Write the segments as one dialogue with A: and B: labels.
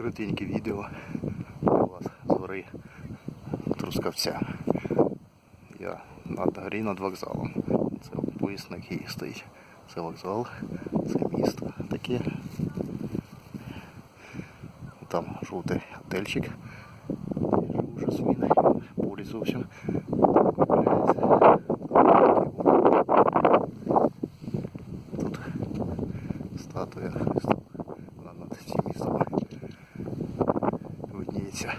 A: коротеньке відео для вас з гори Трускавця. Я на горі над вокзалом. Це поїзд на Київ стоїть. Це вокзал, це місто таке. Там жовтий отельчик. Вже зміни. Полі зовсім. Тут статуя Христа. Вона над цим містом видніється.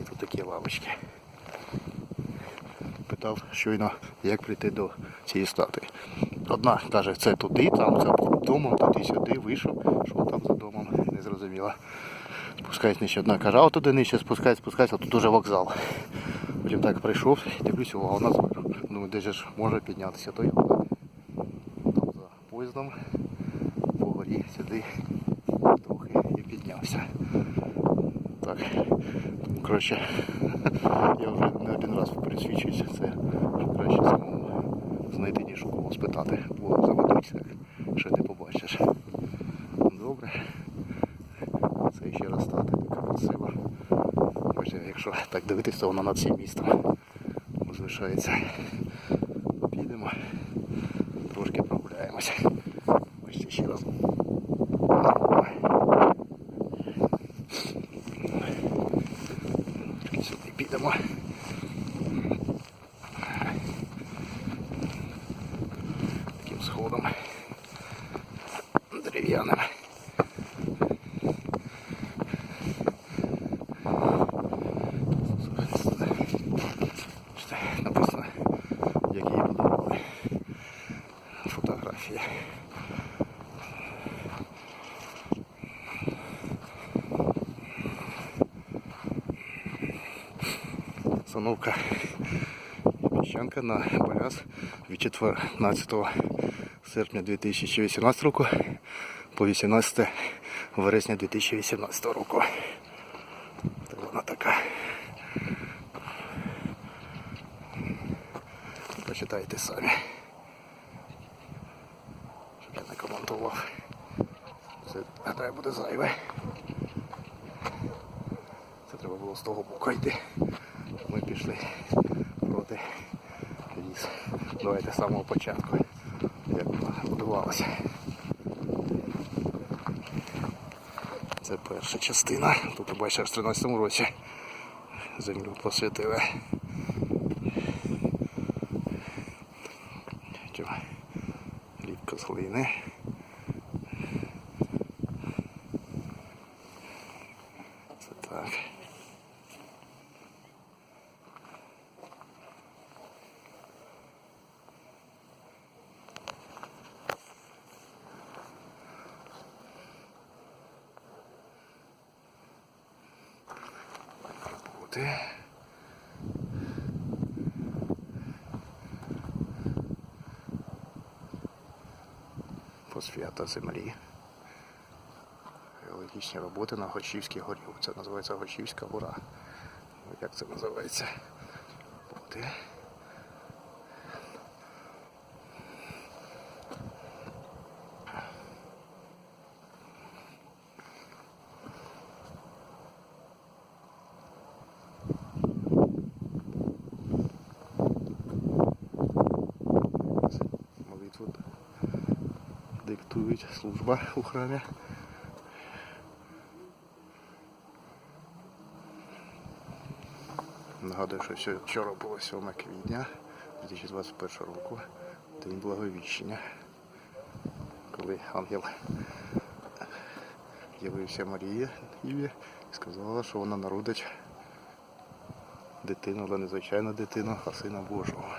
A: І тут. Питав щойно, як прийти до цієї статуї. Одна каже, це туди, там за домом, туди сюди вийшов, що там за домом, не зрозуміло. Спускаюсь нижче. Одна каже, а туди нижче спускаюсь, спускаюсь, а тут уже вокзал. Потім так прийшов, дивлюсь, увага, у нас думаю, де ж може піднятися той. Там за поїздом по сюди трохи і піднявся. Так, коротше, я вже не один раз пересвідчуюся, це що краще самому знайти, ніж у кого спитати. Бо заведуть, так що ти побачиш. Добре. Це ще раз стати така красива. Бачите, якщо так дивитися, то вона над всім містом залишається. Підемо, трошки прогуляємося. Бачите, ще раз. дерев'яним. Бачите, Написано, як її будували. Фотографія. Установка піщанка на баляс від 14 серпня 2018 року по 18 вересня 2018 року. Так вона така. Почитайте самі. Щоб я не коментував. Це гадаю буде зайве. Це треба було з того боку йти. Ми пішли проти ліс. Давайте з самого початку. Як вона. Це перша частина. Тут бачиш, в 13 році землю посвятили. Ліпка з глини. Це так. Буде. Посвята землі. Геологічні роботи на Гочівській горі. Це називається Гочівська гора. Як це називається? Буде. Служба у храмі. Нагадую, що вчора було 7 квітня 2021 року, День Благовіщення, коли ангел явився Марії і сказала, що вона народить дитину, але не звичайну дитину, а сина Божого,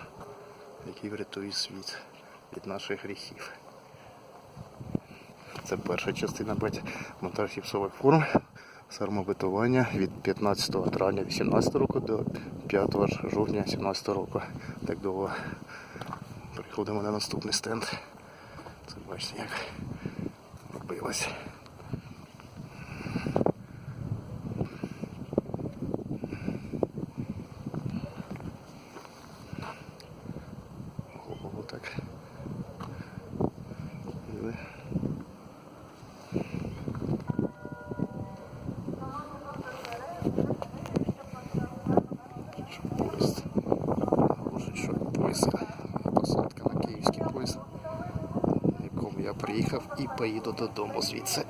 A: який врятує світ від наших гріхів. Це перша частина бать монтаж гіпсових форм сармобитування від 15 травня 2018 року до 5 жовтня 2017 року. Так довго переходимо на наступний стенд. Це бачите, як робилось. київський поїзд, на якому я приїхав і поїду додому звідси.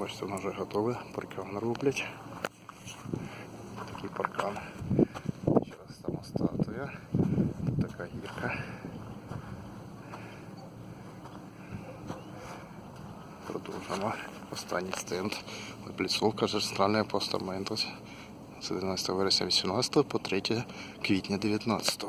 A: Бачите, воно вже готове. Паркан роблять. Такий паркан. Ще раз там статуя. Тут така гірка. Продовжимо. Останній стенд. Обліцовка ж центрального постаменту. З 11 вересня 18 по 3 квітня 19.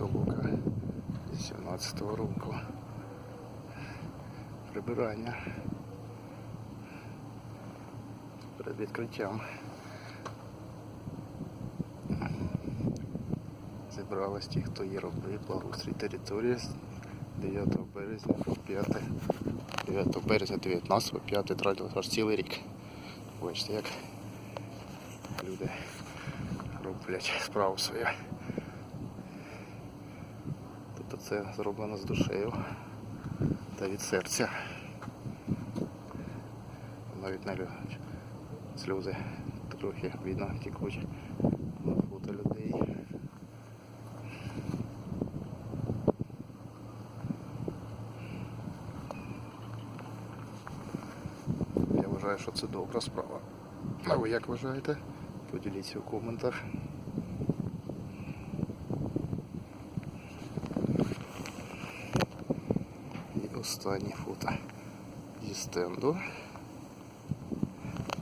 A: Толука 17-го року. Прибирання. Перед відкриттям. Зібрались ті, хто її робив, благоустрій території з 9 березня по 5 9 березня 19 по 5 тратили аж цілий рік. Бачите, як люди роблять справу свою. Це зроблено з душею та від серця. Навіть лю- сльози трохи видно тікуть на фото людей. Я вважаю, що це добра справа. А ви як вважаєте? Поділіться у коментах. І останнє фото зі стенду.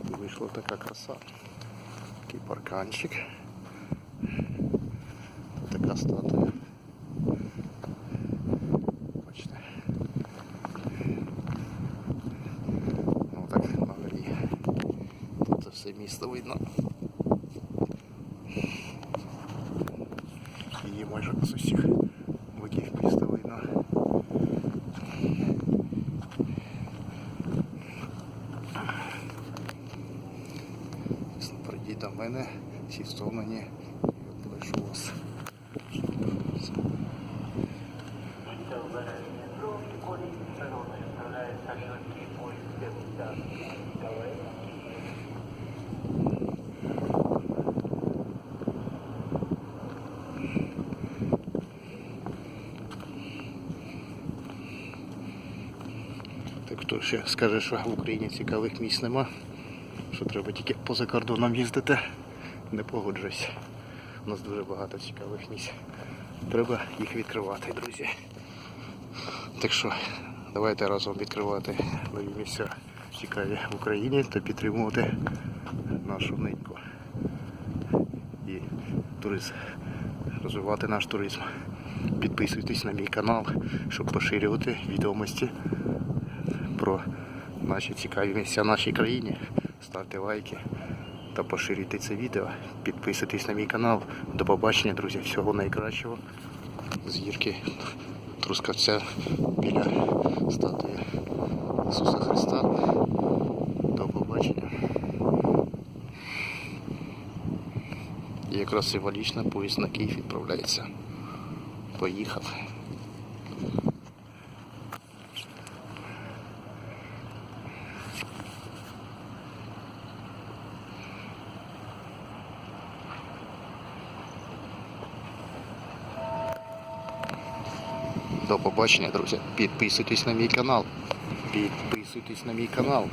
A: І вийшла така краса. Такий парканчик. Тут така статуя. Бачите. Ну так на горі. Тут це все місто видно. Її майже з усіх До мене, всі втомлені, я облишу вас.
B: Будьте обережні. Другий колій перони справляється швидкий поїзд 50. Давай.
A: Так хто ще скаже, що в Україні цікавих місць нема, що треба тільки поза кордоном їздити, не погоджуюсь. У нас дуже багато цікавих місць. Треба їх відкривати, друзі. Так що давайте разом відкривати нові місця цікаві в Україні та підтримувати нашу неньку і туризм. Розвивати наш туризм. Підписуйтесь на мій канал, щоб поширювати відомості про наші цікаві місця в нашій країні. Ставте лайки та поширюйте це відео. Підписуйтесь на мій канал. До побачення, друзі. Всього найкращого. Зірки Трускавця біля статуї Ісуса Христа. До побачення. І якраз символічно поїзд на Київ відправляється. Поїхав. До побачення, друзі. Підписуйтесь на мій канал. Підписуйтесь на мій канал.